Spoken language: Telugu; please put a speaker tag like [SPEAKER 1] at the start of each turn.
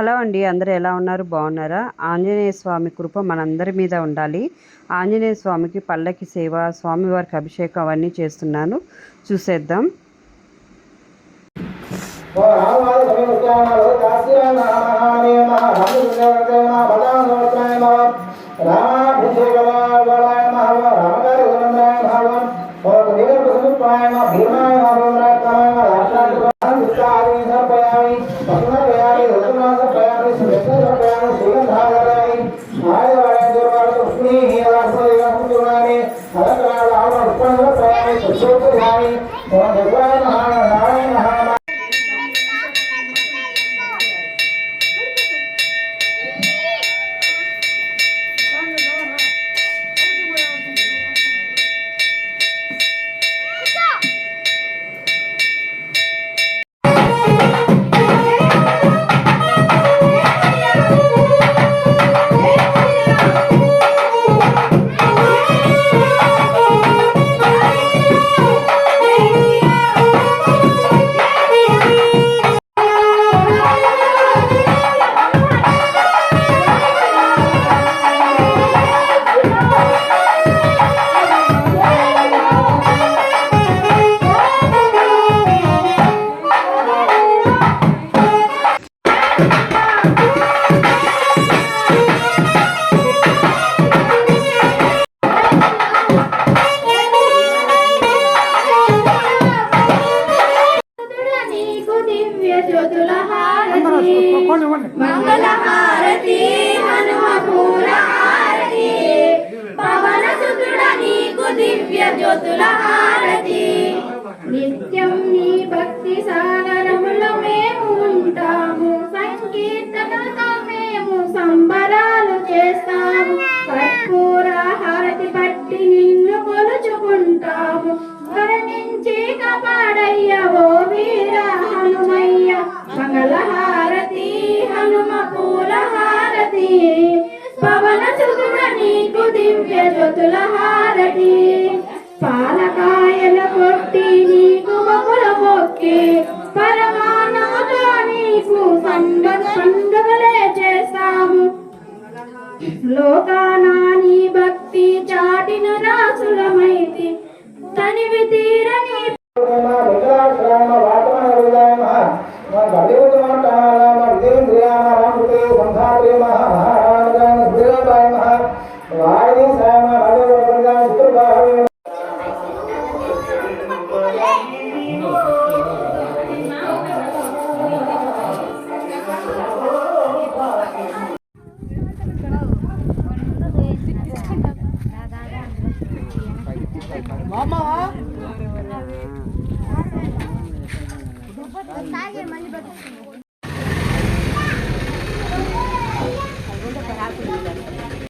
[SPEAKER 1] హలో అండి అందరూ ఎలా ఉన్నారు? బాగున్నారా? ఆంజనేయ స్వామి కృప మనందరి మీద ఉండాలి. ఆంజనేయ స్వామికి పల్లకి సేవ స్వామివారికి అభిషేకం అవన్నీ చేస్తున్నాను. చూసేద్దాం.
[SPEAKER 2] నారాయణ
[SPEAKER 3] మంగళ హారతి హనుమ పూల హారతి పవన సుతుడ నీకు దివ్య జ్యోతుల హారతి. నిత్యం నీ భక్తి సాగరములో దివ్య జ్యోతుల హారతి. 마마. 싸게 많이
[SPEAKER 4] 받았어.